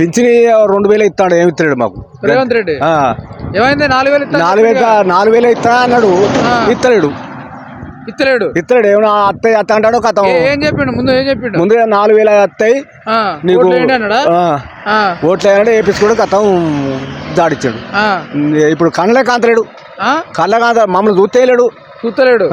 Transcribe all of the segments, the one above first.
పింఛని రెండు వేలు ఇస్తాడు ఏమి ఇస్తాడు మాకు. రేవంత్ రెడ్డి? ఏమైంది? నాలుగు వేలు నాలుగు వేలు నాలుగు వేలు ఇస్తా అన్నాడు. ఇస్తలేడు. ఇస్తలేడు? ఇస్తలేడు. ఏమన్నా అత్తాయి అత్త అంటాడు కథ. ఏ- చెప్పిండు? ముందు ఏం చెప్పిండు? ముందే నాలుగు వేలు ఆ, నీకు ఓట్లు అన్నాడా? వేపించుకోడు కథం దాడిచ్చాడు ఇప్పుడు కళ్ళే కాంతలేడు? కళ్ళ కాంత మమ్మల్ని చూస్తేయలేడు చూస్తలేడు.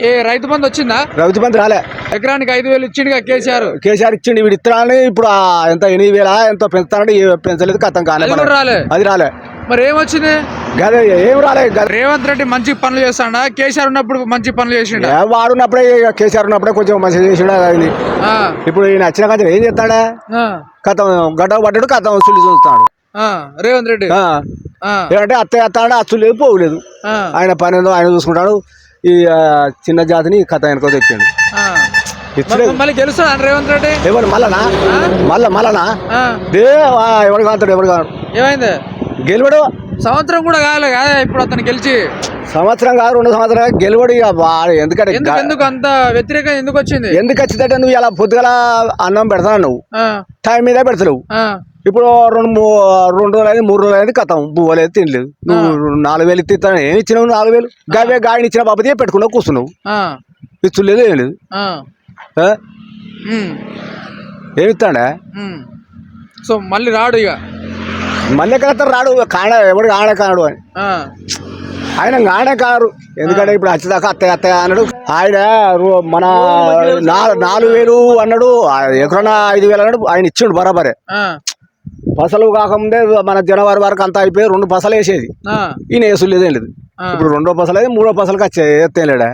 ఏ రైతు బంధు వచ్చిందా? రవితి బంధు రాలే. ఎకరానికి ఐదు వేలు ఇచ్చిండుగా కేసీఆర్. కేసీఆర్ ఇచ్చిండు వీడు ఇస్తానని ఇప్పుడు ఎంత ఎనిమిది వేల ఎంతో పెంచుతానంటే ఏ పెంచలేదు కథం కాలే అది కూడా రాలే. అది రాలే. మరి ఏమొచ్చింది? గదే ఏం రాలే గదే. రేవంత్ రెడ్డి మంచి పనులు చేస్తాడా? కేసీఆర్ ఉన్నప్పుడు మంచి పనులు చేసిండా? ఏ వాడున్నప్పుడే ఇక కేసీఆర్ ఉన్నప్పుడే కొంచెం మంచిగా చేసిండు అది ఇప్పుడు ఈయన వచ్చిన కంచెం ఏం చేస్తాడా? కథం గడ్డ పడ్డాడు కథం సుల్లి చూస్తాడు. రేవంత్ రెడ్డి. ఏమంటే అత్తయ్య అత్తాడు లేదు పోలేదు ఆ, ఆయన పని ఆయన చూసుకుంటాడు. ఈ చిన్న జాతిని కథ ఆయనకో తెచ్చాడు మళ్ళీ గెలుస్తాడా రేవంత్ రెడ్డి? ఎవరు మళ్ళనా మళ్ళా మళ్ళనా ఆ, దే ఆ, ఎవడు కాంతాడు ఎవడు కాడు ఏమైంది? గెలువడు? సంవత్సరం కూడా కాలే కాదా ఇప్పుడు అతను గెలిచి. సంవత్సరం కాదు రెండు సంవత్సరాలు గెలువడు ఎందుకంటే ఎందుకు అంత ఎందుకు వచ్చింది? ఎందుకు వచ్చిందంటే నువ్వు ఇలా పొద్దుగల అన్నం పెడతావు నువ్వు టైం మీద పెడతలేవు. ఆ, ఇప్పుడు రెండు రెండు రోజులు అయింది మూడు రోజులు అయింది కథం. అయితే తినలేదు. నువ్వు నాలుగు వేలు ఇస్తాను ఏమి ఇచ్చినావు నాలుగు వేలు? గావే గాడిని ఇచ్చిన బాబతే పెట్టుకున్నావు కూర్చున్నావు. ఇచ్చులేదు ఏం లేదు. ఆ. ఆ? ఉమ్, ఏమి ఇస్తాడా ఉమ్. సో మళ్ళీ రాడు ఇక మళ్ళీ ఎక్కడ రాడు. కాడ ఎవడు ఆడ కాడు అని. ఆయన ఆడే కారు. ఎందుకంటే ఇప్పుడు వచ్చేదాకా అత్తయ్య అత్తయ్య అన్నాడు. ఆయన మన నాలుగు వేలు అన్నాడు. ఆ ఎకరన్నా ఐదు వేలు అన్నాడు. ఆయన ఇచ్చిండు బరాబరే. పసలు కాకముందే మన జనవరి వరకు అంతా అయిపోయి రెండు పసలు వేసేది. ఈయన లేదేం లేదు. ఇప్పుడు రెండో పసలు అయితే మూడో పసలకి వచ్చే ఎత్తేం లేడా.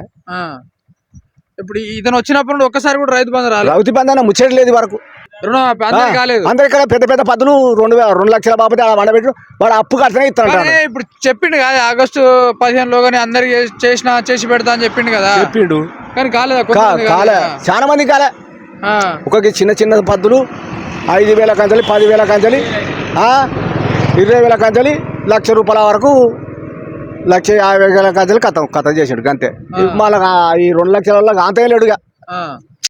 ఇప్పుడు ఇతను వచ్చినప్పుడు ఒక్కసారి కూడా రైతు బంధు రాలేదు. రౌతి బంధన ముచ్చట్లేదు వరకు. అందరికి పెద్ద పెద్ద పద్దులు రెండు రెండు లక్షల బాబతే అలా వండబెట్టు వాడు అప్పు కట్టనే ఇస్తాడు ఇప్పుడు చెప్పిండు కదా ఆగస్టు పదిహేను లోగానే అందరికి చేసి- చేసిన చేసి పెడతా అని చెప్పిండు కదా. చెప్పిండు. కానీ కాలేదా కాలే? చాలా మంది కాలే. ఒక చిన్న చిన్న పద్దులు ఐదు వేల కంచెలి పదివేల కంచెలి ఆ, ఇరవై వేల కంచెలి లక్ష రూపాయల వరకు లక్ష యాభై వేల కంచెలి కథ కథ చేసాడు అంతే మళ్ళీ ఈ రెండు లక్షల వల్ల అంతే లేడుగా.